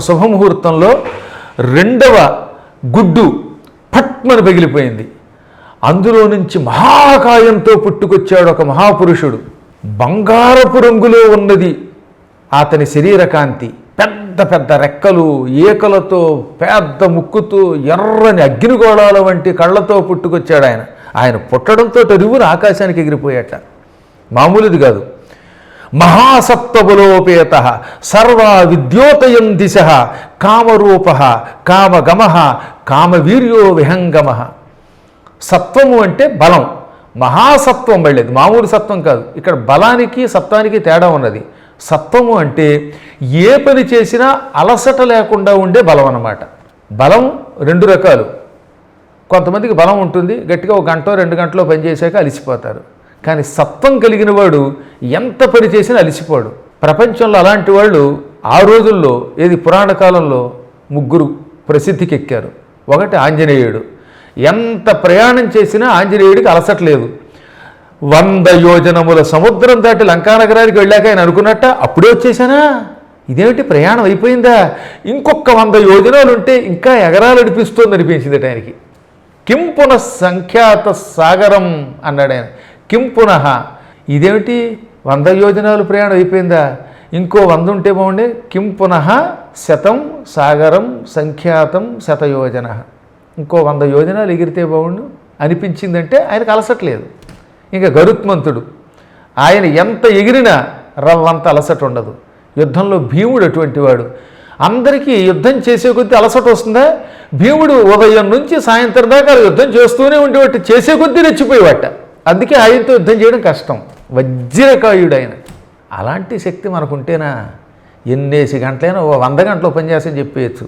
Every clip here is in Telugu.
శుభముహూర్తంలో రెండవ గుడ్డు పట్మని పగిలిపోయింది అందులో నుంచి మహాకాయంతో పుట్టుకొచ్చాడు ఒక మహాపురుషుడు. బంగారపు రంగులో ఉన్నది అతని శరీర కాంతి. పెద్ద పెద్ద రెక్కలు ఏకలతో పెద్ద ముక్కుతో ఎర్రని అగ్నిగోళాల వంటి కళ్ళతో పుట్టుకొచ్చాడు ఆయన. ఆయన పుట్టడంతో రువున ఆకాశానికి ఎగిరిపోయాట. మామూలుది కాదు. మహాసత్వబలోపేత సర్వ విద్యోతయం దిశ కామరూప కామగమ కామవీర్యో విహంగమ. సత్వము అంటే బలం. మహాసత్వం వెళ్ళేది మామూలు సత్వం కాదు. ఇక్కడ బలానికి సత్వానికి తేడా ఉన్నది. సత్వము అంటే ఏ పని చేసినా అలసట లేకుండా ఉండే బలం అన్నమాట. బలం రెండు రకాలు. కొంతమందికి బలం ఉంటుంది గట్టిగా ఒక గంట రెండు గంటలో పనిచేసాక అలిసిపోతారు. కానీ సత్వం కలిగిన వాడు ఎంత పని చేసినా అలసిపోడు. ప్రపంచంలో అలాంటి వాళ్ళు ఆ రోజుల్లో ఏది పురాణ కాలంలో ముగ్గురు ప్రసిద్ధికి ఎక్కారు ఒకటి ఆంజనేయుడు. ఎంత ప్రయాణం చేసినా ఆంజనేయుడికి అలసట్లేదు వంద యోజనముల సముద్రం దాటి లంకానగరానికి వెళ్ళాక ఆయన అనుకున్నట్ట అప్పుడే వచ్చేసానా ఇదేమిటి ప్రయాణం అయిపోయిందా? ఇంకొక వంద యోజనాలు ఉంటే ఇంకా ఎగరాలు అనిపిస్తుంది అనిపించింది ఆయనకి. కిం పునః సంఖ్యాత సాగరం అన్నాడు ఆయన కిం పునః? ఇదేమిటి? వంద యోజనాలు ప్రయాణం అయిపోయిందా? ఇంకో వంద ఉంటే బాగుండే. కిం పునః? శతం సాగరం సంఖ్యాతం శతయోజన ఇంకో వంద యోజనాలు ఎగిరితే బాగుండు. అనిపించిందంటే ఆయనకు అలసట్లేదు. ఇంకా గరుత్మంతుడు ఆయన ఎంత ఎగిరినా రవ్వంత అలసట ఉండదు. యుద్ధంలో భీముడు అటువంటి వాడు. అందరికీ యుద్ధం చేసే కొద్దీ అలసట వస్తుందా? భీముడు ఉదయం నుంచి సాయంత్రం దాకా యుద్ధం చేస్తూనే ఉండేవాటి చేసే కొద్దీ రెచ్చిపోయేవాట. అందుకే ఆయనతో యుద్ధం చేయడం కష్టం. వజ్రకాయుడు ఆయన అలాంటి శక్తి మనకుంటేనా? ఎన్నేసి గంటలైనా ఓ వంద గంటలు పనిచేసని చెప్పేయచ్చు.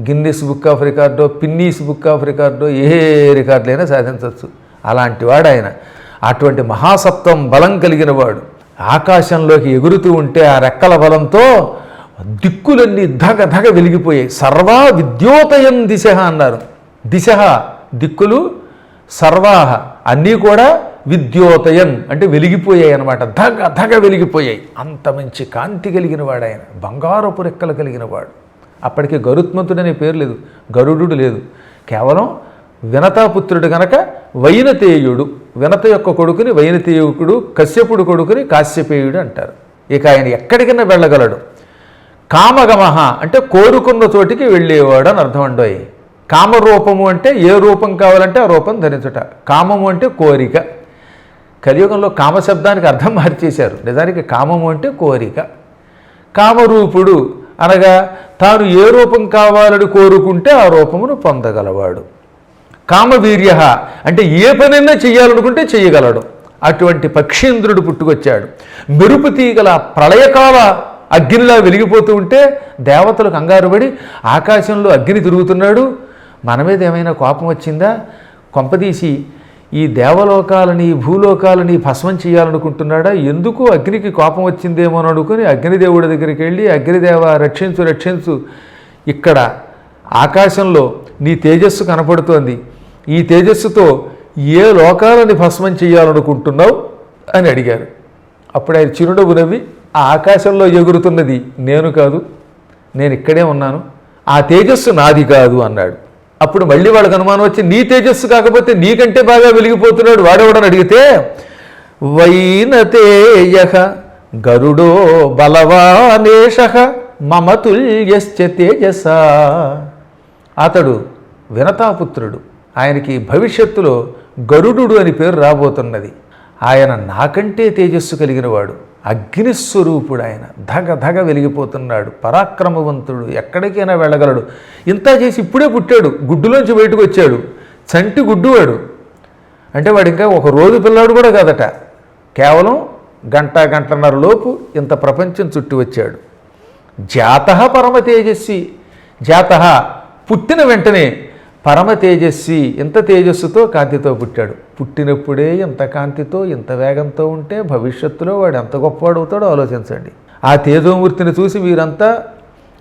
Guinness book of records Guinness book of records ఏ రికార్డులైనా సాధించవచ్చు అలాంటి వాడు ఆయన అటువంటి మహాసత్వం బలం కలిగిన వాడు. ఆకాశంలోకి ఎగురుతూ ఉంటే ఆ రెక్కల బలంతో దిక్కులన్నీ ధగ ధగ వెలిగిపోయాయి. సర్వా విద్యోతయం దిశ అన్నారు. దిశ దిక్కులు సర్వాహ. అన్నీ కూడా విద్యోతయం అంటే వెలిగిపోయాయి అనమాట ధగ ధగ వెలిగిపోయాయి. అంత మంచి కాంతి కలిగిన వాడు ఆయన. బంగారపు రెక్కలు కలిగిన వాడు. అప్పటికి గరుత్మంతుడనే పేరు లేదు. గరుడు లేదు. కేవలం వినతాపుత్రుడు గనక వైనతేయుడు. వినత యొక్క కొడుకుని వైనతేయుకుడు కశ్యపుడు కొడుకుని కాశ్యపేయుడు అంటారు. ఇక ఆయన ఎక్కడికైనా వెళ్ళగలడు. కామగమహ అంటే కోరుకున్న చోటికి వెళ్ళేవాడు అని అర్థం అండోయ్ కామరూపము అంటే ఏ రూపం కావాలంటే ఆ రూపం ధరించుట. కామము అంటే కోరిక. కలియుగంలో కామశబ్దానికి అర్థం మార్చేశారు. నిజానికి కామము అంటే కోరిక. కామరూపుడు అనగా తాను ఏ రూపం కావాలని కోరుకుంటే ఆ రూపమును పొందగలవాడు. కామవీర్య అంటే ఏ పనైనా చేయాలనుకుంటే చేయగలడు అటువంటి పక్షీంద్రుడు పుట్టుకొచ్చాడు. మెరుపు తీగల ప్రళయకాల అగ్నిలా వెలిగిపోతూ ఉంటే దేవతలు కంగారుపడి ఆకాశంలో అగ్ని తిరుగుతున్నాడు. మన మీద ఏమైనా కోపం వచ్చిందా? కొంపదీసి ఈ దేవలోకాలని భూలోకాలని భస్మం చేయాలనుకుంటున్నాడా? ఎందుకు అగ్నికి కోపం వచ్చిందేమో అని అనుకుని అగ్నిదేవుడి దగ్గరికి వెళ్ళి అగ్నిదేవ రక్షించు రక్షించు. ఇక్కడ ఆకాశంలో నీ తేజస్సు కనపడుతోంది. ఈ తేజస్సుతో ఏ లోకాలని భస్మం చేయాలనుకుంటున్నావు? అని అడిగారు. అప్పుడు ఆయన చిరునవ్వు నవ్వి ఆ ఆకాశంలో ఎగురుతున్నది నేను కాదు. నేను ఇక్కడే ఉన్నాను. ఆ తేజస్సు నాది కాదు అన్నాడు. అప్పుడు మళ్ళీ వాళ్ళకి అనుమానం వచ్చి నీ తేజస్సు కాకపోతే నీకంటే బాగా వెలిగిపోతున్నాడు వాడేవాడని అడిగితే వైనతేయ గరుడో బలవానేష మమతుల్యశ్చ తేజస. అతడు వినతాపుత్రుడు. ఆయనకి భవిష్యత్తులో గరుడు అని పేరు రాబోతున్నది. ఆయన నాకంటే తేజస్సు కలిగినవాడు. అగ్నిస్వరూపుడు ఆయన ధగ ధగ వెలిగిపోతున్నాడు పరాక్రమవంతుడు ఎక్కడికైనా వెళ్ళగలడు. ఇంత చేసి ఇప్పుడే పుట్టాడు గుడ్డులోంచి బయటకు వచ్చాడు చంటి గుడ్డువాడు. అంటే వాడు ఇంకా ఒక రోజు పిల్లాడు కూడా కాదట. కేవలం గంట గంటన్నర లోపు ఇంత ప్రపంచం చుట్టి వచ్చాడు. జాత పరమ తేజస్వి జాత పుట్టిన వెంటనే పరమ తేజస్వి ఎంత తేజస్సుతో కాంతితో పుట్టాడు? పుట్టినప్పుడే ఎంత కాంతితో ఎంత వేగంతో ఉంటే భవిష్యత్తులో వాడు ఎంత గొప్పవాడు అవుతాడో ఆలోచించండి. ఆ తేజోమూర్తిని చూసి వీరంతా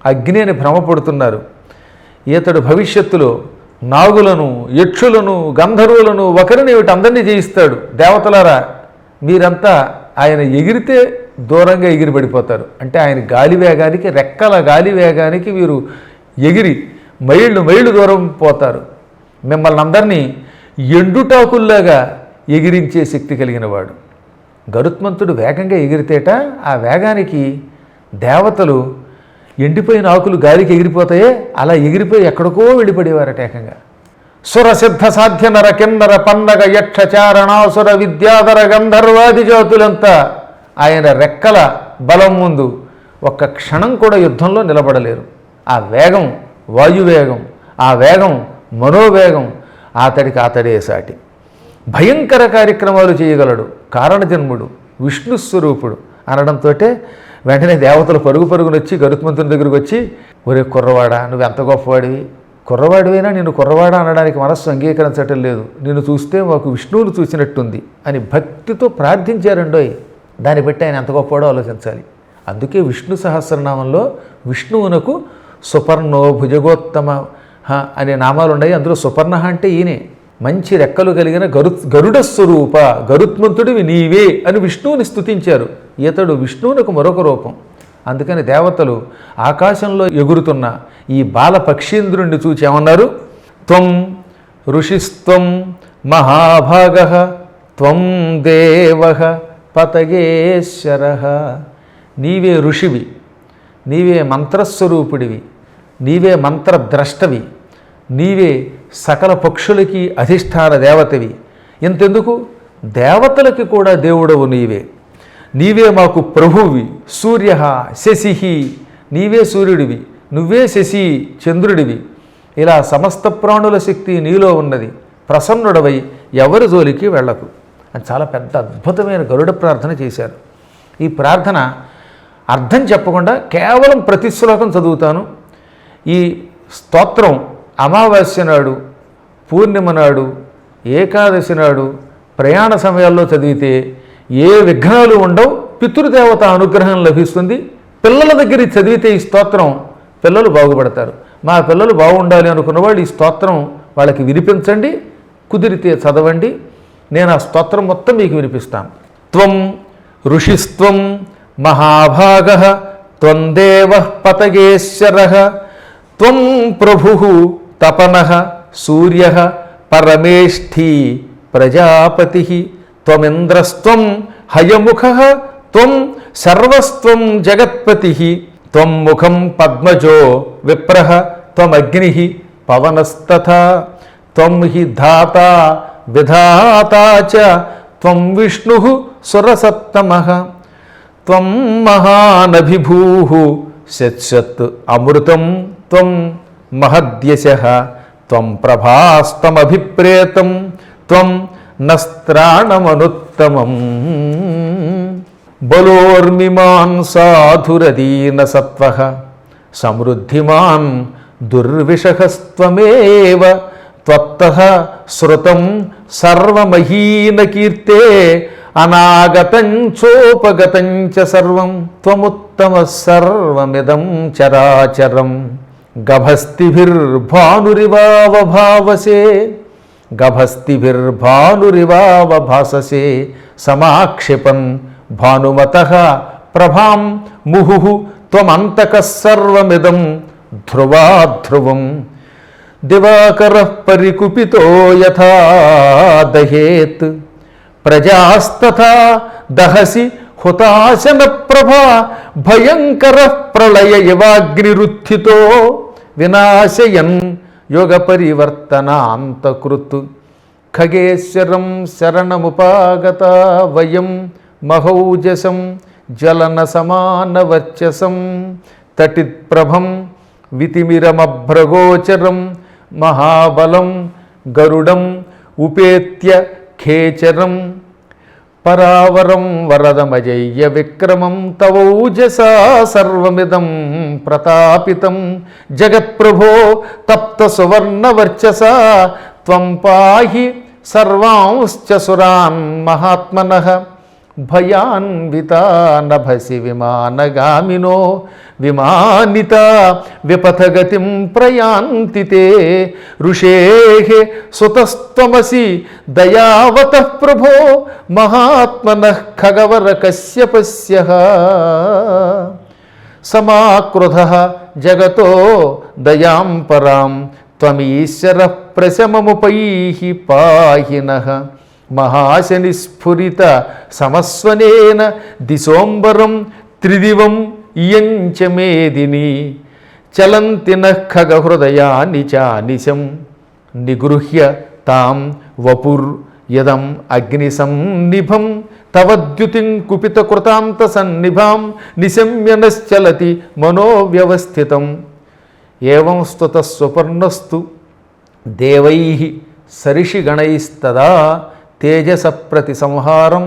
అగ్ని అని భ్రమపడుతున్నారు ఈతడు భవిష్యత్తులో నాగులను యక్షులను గంధర్వులను ఒకరిని వీటి అందరినీ జయిస్తాడు. దేవతలారా మీరంతా ఆయన ఎగిరితే దూరంగా ఎగిరి పడిపోతారు అంటే ఆయన గాలి వేగానికి రెక్కల గాలి వేగానికి వీరు ఎగిరి మైళ్ళు మైళ్ళు దూరం పోతారు. మిమ్మల్ని అందరినీ ఎండుటాకుల్లాగా ఎగిరించే శక్తి కలిగిన వాడు. గరుత్మంతుడు వేగంగా ఎగిరితేట ఆ వేగానికి దేవతలు ఎండిపోయిన ఆకులు గాలికి ఎగిరిపోతాయే అలా ఎగిరిపోయి ఎక్కడికో వెళ్ళిపడేవారట ఏకంగా. సురసిద్ధ సాధ్య నర కిన్నర పన్నగ యక్ష చారణాసుర విద్యాధర గంధర్వాది జాతులంతా ఆయన రెక్కల బలం ముందు ఒక్క క్షణం కూడా యుద్ధంలో నిలబడలేరు. ఆ వేగం వాయువేగం ఆ వేగం మనోవేగం అతడికి అతడే సాటి. భయంకర కార్యక్రమాలు చేయగలడు కారణజన్ముడు విష్ణు స్వరూపుడు అనడంతో వెంటనే దేవతలు పరుగు పరుగును వచ్చి గరుత్మంతుని దగ్గరకు వచ్చి ఒరే కుర్రవాడా నువ్వు ఎంత గొప్పవాడివి? కుర్రవాడివైనా నేను కుర్రవాడా అనడానికి మనస్సు అంగీకరించటం లేదు. నిన్ను చూస్తే మాకు విష్ణువును చూసినట్టుంది అని భక్తితో ప్రార్థించారండోయ్. దాన్ని బట్టి ఆయన ఎంత గొప్పవాడో ఆలోచించాలి. అందుకే విష్ణు సహస్రనామంలో విష్ణువునకు సుపర్ణో భుజగోత్తమ హ అనే నామాలు ఉన్నాయి అందులో సుపర్ణ అంటే ఈయనే. మంచి రెక్కలు కలిగిన గరు గరుడ స్వరూప గరుత్మంతుడివి నీవే అని విష్ణువుని స్తుతించారు. ఇతడు విష్ణువునకు మరొక రూపం. అందుకని దేవతలు ఆకాశంలో ఎగురుతున్న ఈ బాల పక్షీంద్రుణ్ణి చూచి ఏమన్నారు? త్వం ఋషిస్త్వం మహాభాగ త్వం దేవ పతగేశ్వర నీవే ఋషివి నీవే మంత్రస్వరూపుడివి. నీవే మంత్రద్రష్టవి నీవే సకల పక్షులకి అధిష్టాన దేవతవి. ఇంతెందుకు? దేవతలకి కూడా దేవుడవు నీవే. నీవే మాకు ప్రభువి సూర్య శశి నీవే సూర్యుడివి నువ్వే శశి చంద్రుడివి. ఇలా సమస్త ప్రాణుల శక్తి నీలో ఉన్నది. ప్రసన్నుడవై ఎవరి జోలికి వెళ్ళకు. అని చాలా పెద్ద అద్భుతమైన గరుడ ప్రార్థన చేశారు. ఈ ప్రార్థన అర్థం చెప్పకుండా కేవలం ప్రతి శ్లోకం చదువుతాను. ఈ స్తోత్రం అమావాస్య నాడు పూర్ణిమ నాడు ఏకాదశి నాడు ప్రయాణ సమయాల్లో చదివితే ఏ విఘ్నాలు ఉండవు పితృదేవత అనుగ్రహం లభిస్తుంది. పిల్లల దగ్గర చదివితే ఈ స్తోత్రం పిల్లలు బాగుపడతారు. మా పిల్లలు బాగుండాలి అనుకున్న వాళ్ళు ఈ స్తోత్రం వాళ్ళకి వినిపించండి కుదిరితే చదవండి. నేను ఆ స్తోత్రం మొత్తం మీకు వినిపిస్తాను. త్వం ఋషిస్త్వం మహాభాగ త్వం దేవ పతగేశ్వర త్వం ప్రభు తపన సూర్య పరమేష్ఠీ ప్రజాపతి. త్వమింద్రస్త్వం హయముఖ త్వం సర్వస్త్వం జగత్పతి. త్వం ముఖం పద్మజో విప్ర త్వమగ్ని పవనస్తథా. త్వం హి ధాత విధాత చ త్వం విష్ణు సురసత్తమ. త్వం మహానభిభూ. శత్సత్ అమృతం త్వం మహద్యశ త్వం ప్రభాస్తమభిప్రేతం త్వం నస్త్రాణమనుత్తమం. బలోర్మిమాన్ సాధురదీన సత్వ సమృద్ధిమాన్ దుర్విషహస్త్వమేవ త్వత్త శ్రుతం సర్వమహీనకీర్తే అనాగతం చోపగతం చ సర్వం త్వముత్తమ సర్వమిదం చరాచరం. గభస్తిభిర్భానురివావభావసే గభస్తిభిర్భానురివావ భాససే సమాక్షిపన్ భానుమత ప్రభాం ముహు త్వమంతక సర్వమిదం ధ్రువాధ్రువం దివాకర పరికుపితో యథా దహేత్ ప్రజాస్తథా దహసి హుతాశన ప్రభ భయంకర ప్రళయ ఇవాగ్నిరుత్థితో వినాశయన్ యోగ పరివర్తన అంతకృత్ ఖగేశ్వరం శరణముపాగత వయం మహౌజసం జలన సమానవర్చసం తటిత్ప్రభం వితిమిరమభ్రగోచరం మహాబలం గరుడం ఉపేత్య ఖేచరం పరావరం వరదమజయ్య విక్రమం తవౌజసా సర్వమిదం ప్రతాపితం. జగత్ప్రభో తప్త సువర్ణవర్చస త్వం పాహి సర్వాంశ్చ సురాన్ మహాత్మన. భయాన్విత నభసి విమానగామినో విమానిత విపథగతిం ప్రయాంతి తే ఋషే సుతస్తమసి దయావత ప్రభో మహాత్మన ఖగవర కశ్యపస్య సమాక్రుధ జగతో దయాం పరాం త్వమీశ్వర ప్రశమముపై పాహినః. మహాశని స్ఫురిత సమస్వనేన దిశోంబరం త్రిదివం ఇయంచ మేదిని చలంతి ఖగహృదయాని చానిశం నిగృహ్య తాం వపుర్ యదం అగ్నిసన్నిభం తవద్యుతిం కుపితకృతాంత సన్నిభాం నిశమ్యనశ్చలతి మనోవ్యవస్థితం. ఏవం స్తుత సుపర్ణస్తు దేవై సరిషిగణైస్తదా తేజస ప్రతి సంహారం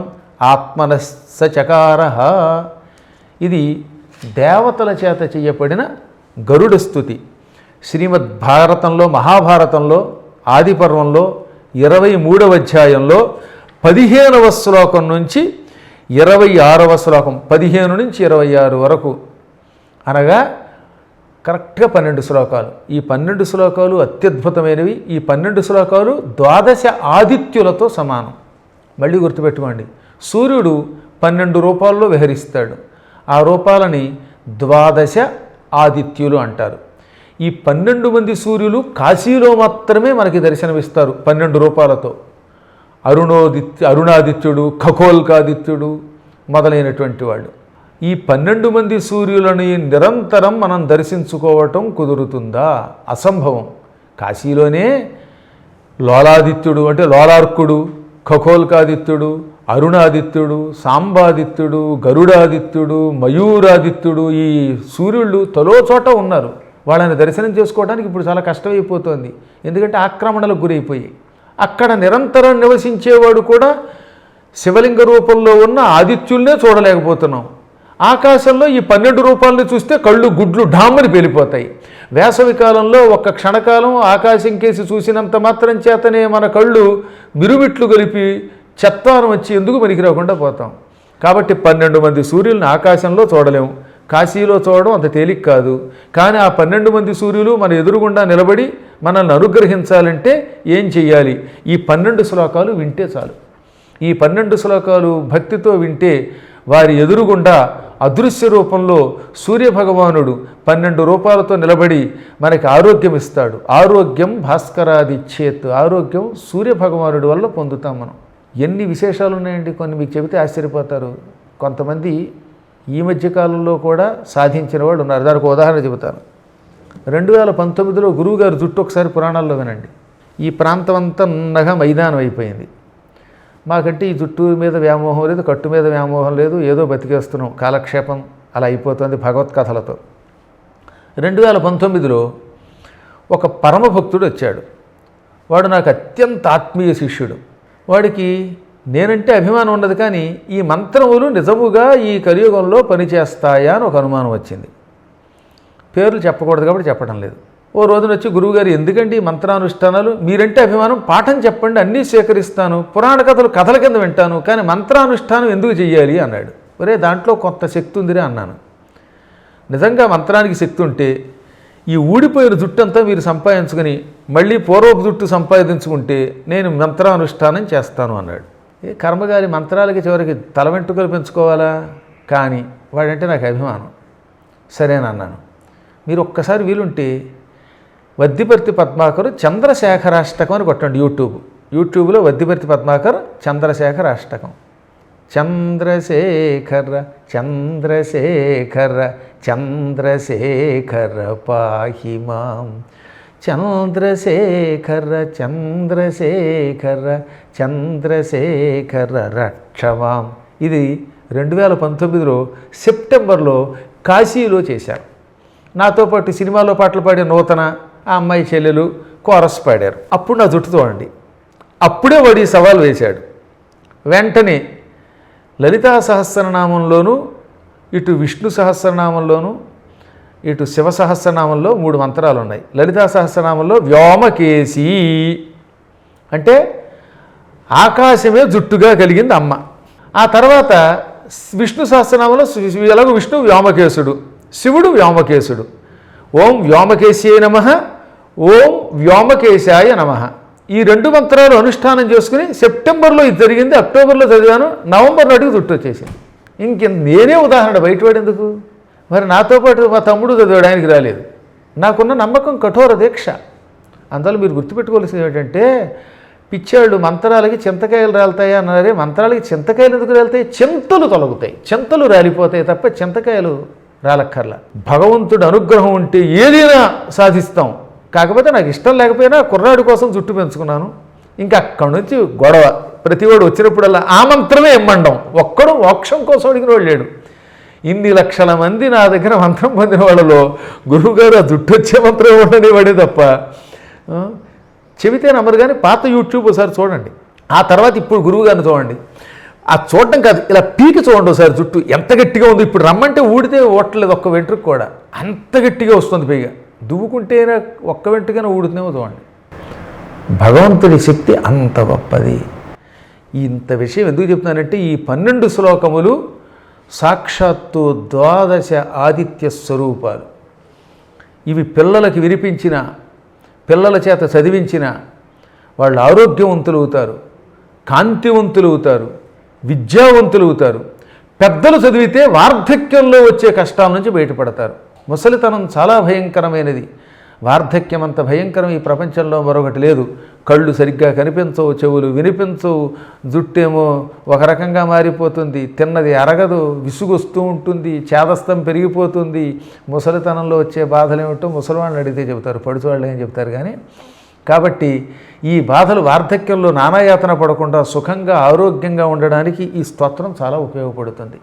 ఆత్మనశ్చకార ఇది దేవతల చేత చేయబడిన గరుడ స్థుతి. శ్రీమద్ భారతంలో మహాభారతంలో ఆదిపర్వంలో ఇరవై మూడవ అధ్యాయంలో పదిహేనవ శ్లోకం నుంచి ఇరవై ఆరవ శ్లోకం పదిహేను నుంచి ఇరవై ఆరు వరకు అనగా కరెక్ట్గా పన్నెండు శ్లోకాలు. ఈ పన్నెండు శ్లోకాలు అత్యద్భుతమైనవి. ఈ పన్నెండు శ్లోకాలు ద్వాదశ ఆదిత్యులతో సమానం. మళ్ళీ గుర్తుపెట్టుకోండి. సూర్యుడు పన్నెండు రూపాల్లో విహరిస్తాడు. ఆ రూపాలని ద్వాదశ ఆదిత్యులు అంటారు. ఈ పన్నెండు మంది సూర్యులు కాశీలో మాత్రమే మనకి దర్శనమిస్తారు పన్నెండు రూపాలతో. అరుణోదిత్య అరుణాదిత్యుడు ఖగోల్కాదిత్యుడు మొదలైనటువంటి వాళ్ళు. ఈ పన్నెండు మంది సూర్యులని నిరంతరం మనం దర్శించుకోవటం కుదురుతుందా? అసంభవం. కాశీలోనే లోలాదిత్యుడు అంటే లోలార్కుడు ఖగోల్కాదిత్యుడు అరుణాదిత్యుడు సాంబాదిత్యుడు గరుడాదిత్యుడు మయూరాదిత్యుడు ఈ సూర్యుళ్ళు తలో చోట ఉన్నారు. వాళ్ళని దర్శనం చేసుకోవడానికి ఇప్పుడు చాలా కష్టమైపోతుంది. ఎందుకంటే ఆక్రమణలకు గురైపోయి అక్కడ నిరంతరం నివసించేవాడు కూడా శివలింగ రూపంలో ఉన్న ఆదిత్యుల్నే చూడలేకపోతున్నాం. ఆకాశంలో ఈ పన్నెండు రూపాలను చూస్తే కళ్ళు గుడ్లు ఢామ్మని పేలిపోతాయి. వేసవి కాలంలో ఒక్క క్షణకాలం ఆకాశం కేసి చూసినంత మాత్రం చేతనే మన కళ్ళు మిరుమిట్లు కలిపి చెత్తారం వచ్చి ఎందుకు పనికి రాకుండా పోతాం. కాబట్టి పన్నెండు మంది సూర్యులను ఆకాశంలో చూడలేము కాశీలో చూడడం అంత తేలిక కాదు. కానీ ఆ పన్నెండు మంది సూర్యులు మన ఎదురుగుండా నిలబడి మనల్ని అనుగ్రహించాలంటే ఏం చెయ్యాలి? ఈ పన్నెండు శ్లోకాలు వింటే చాలు. ఈ పన్నెండు శ్లోకాలు భక్తితో వింటే వారి ఎదురుగుండా అదృశ్య రూపంలో సూర్యభగవానుడు పన్నెండు రూపాలతో నిలబడి మనకి ఆరోగ్యం ఇస్తాడు ఆరోగ్యం భాస్కరాదిచ్చేత్ ఆరోగ్యం సూర్యభగవానుడి వల్ల పొందుతాం మనం. ఎన్ని విశేషాలు ఉన్నాయండి కొన్ని మీకు చెబితే ఆశ్చర్యపోతారు. కొంతమంది ఈ మధ్య కాలంలో కూడా సాధించిన వాళ్ళు ఉన్నారు. దానికి ఉదాహరణ చెబుతాను. రెండు వేల పంతొమ్మిదిలో గురువుగారు జుట్టు ఒకసారి పురాణాల్లో వినండి. ఈ ప్రాంతం అంతా ఉన్నగా మైదానం అయిపోయింది. మాకంటే ఈ జుట్టు మీద వ్యామోహం లేదు కట్టు మీద వ్యామోహం లేదు ఏదో బతికేస్తున్నాం. కాలక్షేపం అలా అయిపోతుంది భగవత్కథలతో. రెండు వేల పంతొమ్మిదిలో ఒక పరమభక్తుడు వచ్చాడు. వాడు నాకు అత్యంత ఆత్మీయ శిష్యుడు. వాడికి నేనంటే అభిమానం ఉండదు కానీ ఈ మంత్రములు నిజముగా ఈ కలియుగంలో పనిచేస్తాయా అని ఒక అనుమానం వచ్చింది. పేర్లు చెప్పకూడదు కాబట్టి చెప్పడం లేదు. ఓ రోజున వచ్చి గురువుగారు ఎందుకండి ఈ మంత్రానుష్ఠానాలు? మీరంటే అభిమానం. పాఠం చెప్పండి అన్నీ స్వీకరిస్తాను. పురాణ కథలు కథల కింద వింటాను. కానీ మంత్రానుష్ఠానం ఎందుకు చెయ్యాలి? అన్నాడు. ఒరే దాంట్లో కొంత శక్తి ఉందిరే అన్నాను. నిజంగా మంత్రానికి శక్తి ఉంటే ఈ ఊడిపోయిన జుట్టు అంతా మీరు సంపాదించుకొని మళ్ళీ పూర్వపు జుట్టు సంపాదించుకుంటే నేను మంత్రానుష్ఠానం చేస్తాను అన్నాడు. ఏ కర్మగారి మంత్రాలకి చివరికి తల వెంట్రుకలు పెంచుకోవాలా? కానీ వాడంటే నాకు అభిమానం. సరేనన్నాను. మీరు ఒక్కసారి వీలుంటే వద్దిపర్తి పద్మాకర్ చంద్రశేఖరాష్టకం అని కొట్టండి యూట్యూబ్. యూట్యూబ్లో వద్దిపర్తి పద్మాకర్ చంద్రశేఖర అష్టకం చంద్రశేఖర చంద్రశేఖర చంద్రశేఖర పాహిమాం చంద్రశేఖర చంద్రశేఖర చంద్రశేఖర రక్షమాం ఇది రెండు వేల పంతొమ్మిదిలో సెప్టెంబర్లో కాశీలో చేశారు. నాతో పాటు సినిమాలో పాటలు పాడే నూతన ఆ అమ్మాయి చెల్లెలు కోరస్ పాడారు. అప్పుడు నా జుట్టు చూడండి అప్పుడే వాడు ఈ సవాల్ వేశాడు. వెంటనే లలితా సహస్రనామంలోనూ ఇటు విష్ణు సహస్రనామంలోనూ ఇటు శివ సహస్రనామంలో మూడు మంత్రాలు ఉన్నాయి లలితా సహస్రనామంలో వ్యోమకేసి అంటే ఆకాశమే జుట్టుగా కలిగింది అమ్మ. ఆ తర్వాత విష్ణు సహస్రనామంలో ఎలాగో విష్ణు వ్యోమకేశుడు శివుడు వ్యోమకేశుడు. ఓం వ్యోమకేశాయ నమ. ఓం వ్యోమకేశాయ నమ. ఈ రెండు మంత్రాలు అనుష్ఠానం చేసుకుని సెప్టెంబర్లో ఇది జరిగింది అక్టోబర్లో చదివాను నవంబర్ నాటికి చుట్టూ వచ్చేసింది. ఇంక నేనే ఉదాహరణ బయటపడి ఎందుకు? మరి నాతో పాటు మా తమ్ముడు చదివాడు ఆయనకి రాలేదు. నాకున్న నమ్మకం కఠోర దీక్ష. అందువల్ల మీరు గుర్తుపెట్టుకోవాల్సింది ఏంటంటే పిచ్చాళ్ళు మంత్రాలకి చింతకాయలు రాలుతాయా అన్నారే మంత్రాలకి చింతకాయలు ఎందుకు రాలుతాయి? చింతలు తొలగుతాయి. చింతలు రాలిపోతాయి తప్ప చింతకాయలు రాలక్కర్లా. భగవంతుడు అనుగ్రహం ఉంటే ఏదైనా సాధిస్తాం. కాకపోతే నాకు ఇష్టం లేకపోయినా కుర్రాడి కోసం జుట్టు పెంచుకున్నాను. ఇంకా అక్కడి నుంచి గొడవ. ప్రతివాడు వచ్చినప్పుడల్లా ఆ మంత్రమే ఇమ్మండం ఒక్కడు మోక్షం కోసం అడిగిన వాడు లేడు. ఇన్ని లక్షల మంది నా దగ్గర మంత్రం పొందిన వాళ్ళలో గురువుగారు ఆ జుట్టు వచ్చే మంత్రం ఉండని తప్ప చెబితే నమ్మరు కానీ పాత యూట్యూబ్ ఒకసారి చూడండి. ఆ తర్వాత ఇప్పుడు గురువుగారిని చూడండి. ఆ చూడటం కాదు ఇలా పీకి చూడండి ఒకసారి జుట్టు. ఎంత గట్టిగా ఉంది. ఇప్పుడు రమ్మంటే ఊడితే ఓట్లేదు ఒక్క వెంట్రుకు కూడా. అంత గట్టిగా వస్తుంది పైగా. దువ్వుకుంటేనే ఒక్క వెంటనే ఊడుతుందేమో చూడండి. భగవంతుడి శక్తి అంత గొప్పది. ఇంత విషయం ఎందుకు చెప్తున్నానంటే ఈ పన్నెండు శ్లోకములు సాక్షాత్తు ద్వాదశ ఆదిత్య స్వరూపాలు. ఇవి పిల్లలకి వినిపించిన పిల్లల చేత చదివించిన వాళ్ళు ఆరోగ్యవంతులు అవుతారు కాంతివంతులు అవుతారు విద్యావంతులు అవుతారు పెద్దలు చదివితే వార్ధక్యంలో వచ్చే కష్టాల నుంచి బయటపడతారు. ముసలితనం చాలా భయంకరమైనది. వార్ధక్యం అంత భయంకరం ఈ ప్రపంచంలో మరొకటి లేదు. కళ్ళు సరిగ్గా కనిపించవు చెవులు వినిపించవు జుట్టేమో ఒక రకంగా మారిపోతుంది. తిన్నది అరగదు విసుగొస్తూ ఉంటుంది చేదస్తం పెరిగిపోతుంది. ముసలితనంలో వచ్చే బాధలు ఏమిటో ముసలివాళ్ళని అడిగితే చెబుతారు పడుచువాళ్ళు ఏం చెప్తారు కానీ. కాబట్టి ఈ బాధలు వార్ధక్యంలో నానాయాతన పడకుండా సుఖంగా ఆరోగ్యంగా ఉండడానికి ఈ స్తోత్రం చాలా ఉపయోగపడుతుంది.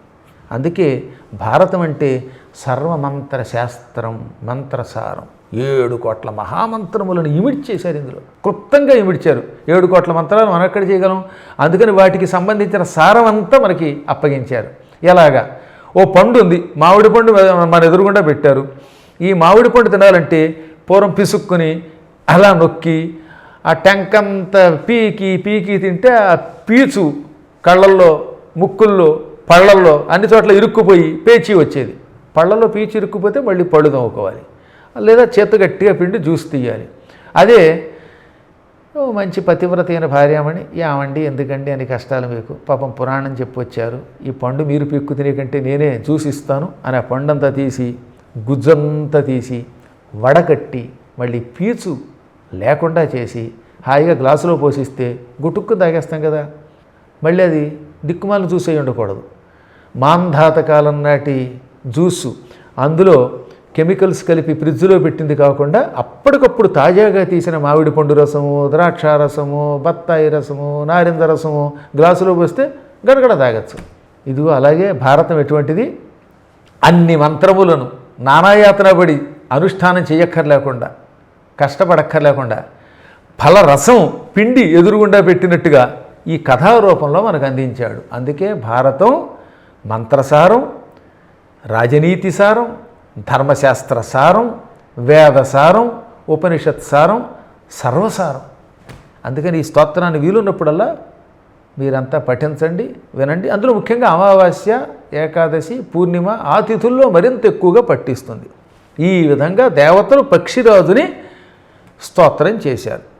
అందుకే భారతం అంటే సర్వమంత్ర శాస్త్రం మంత్రసారం. ఏడు కోట్ల మహామంత్రములను ఇమిడ్చేశారు ఇందులో. క్లుప్తంగా ఇమిడ్చారు. ఏడు కోట్ల మంత్రాలు మనం ఎక్కడ చేయగలం? అందుకని వాటికి సంబంధించిన సారం అంతా మనకి అప్పగించారు. ఎలాగా? ఓ పండు ఉంది. మామిడి పండు మన ఎదురుగుండా పెట్టారు. ఈ మామిడి పండు తినాలంటే పూర్వం పిసుక్కుని అలా నొక్కి ఆ టెంకంత పీకి పీకి తింటే ఆ పీచు కళ్ళల్లో ముక్కుల్లో పళ్ళల్లో అన్ని చోట్ల ఇరుక్కుపోయి పేచి వచ్చేది. పళ్ళలో పీచు ఇరుక్కుపోతే మళ్ళీ పళ్ళు తవ్వుకోవాలి లేదా చేత గట్టిగా పిండి జ్యూస్ తీయాలి. అదే ఓ మంచి పతివ్రత అయిన భార్యామణి యామండి ఎందుకండి అని కష్టాలు మీకు? పాపం పురాణం చెప్పొచ్చారు. ఈ పండు మీరు పీక్కు తినేకంటే నేనే జ్యూస్ ఇస్తాను అని ఆ పండంతా తీసి గుజ్జంతా తీసి వడకట్టి మళ్ళీ పీచు లేకుండా చేసి హాయిగా గ్లాసులో పోసిస్తే గుటుక్కు తాగేస్తాం కదా. మళ్ళీ అది దిక్కుమాలను చూసే ఉండకూడదు. మాంధాత కాలం నాటి జ్యూసు. అందులో కెమికల్స్ కలిపి ఫ్రిడ్జ్లో పెట్టింది కాకుండా అప్పటికప్పుడు తాజాగా తీసిన మామిడి పండు రసము ద్రాక్ష రసము బత్తాయి రసము నారింజ రసము గ్లాసులో పోస్తే గడగడ తాగచ్చు. ఇదిగో అలాగే భారతం ఎటువంటిది? అన్ని మంత్రములను నానాయాతన పడి అనుష్ఠానం చేయక్కర్లేకుండా కష్టపడక్కర్లేకుండా ఫలరసం పిండి ఎదురుగుండా పెట్టినట్టుగా ఈ కథారూపంలో మనకు అందించాడు. అందుకే భారతం మంత్రసారం రాజనీతి సారం ధర్మశాస్త్ర సారం వేద సారం ఉపనిషత్ సారం సర్వసారం. అందుకని ఈ స్తోత్రాన్ని వీలున్నప్పుడల్లా మీరంతా పఠించండి వినండి. అందులో ముఖ్యంగా అమావాస్య ఏకాదశి పూర్ణిమ ఆ తిథుల్లో మరింత ఎక్కువగా పట్టిస్తుంది. ఈ విధంగా దేవతలు పక్షిరాజుని స్తోత్రం చేశారు.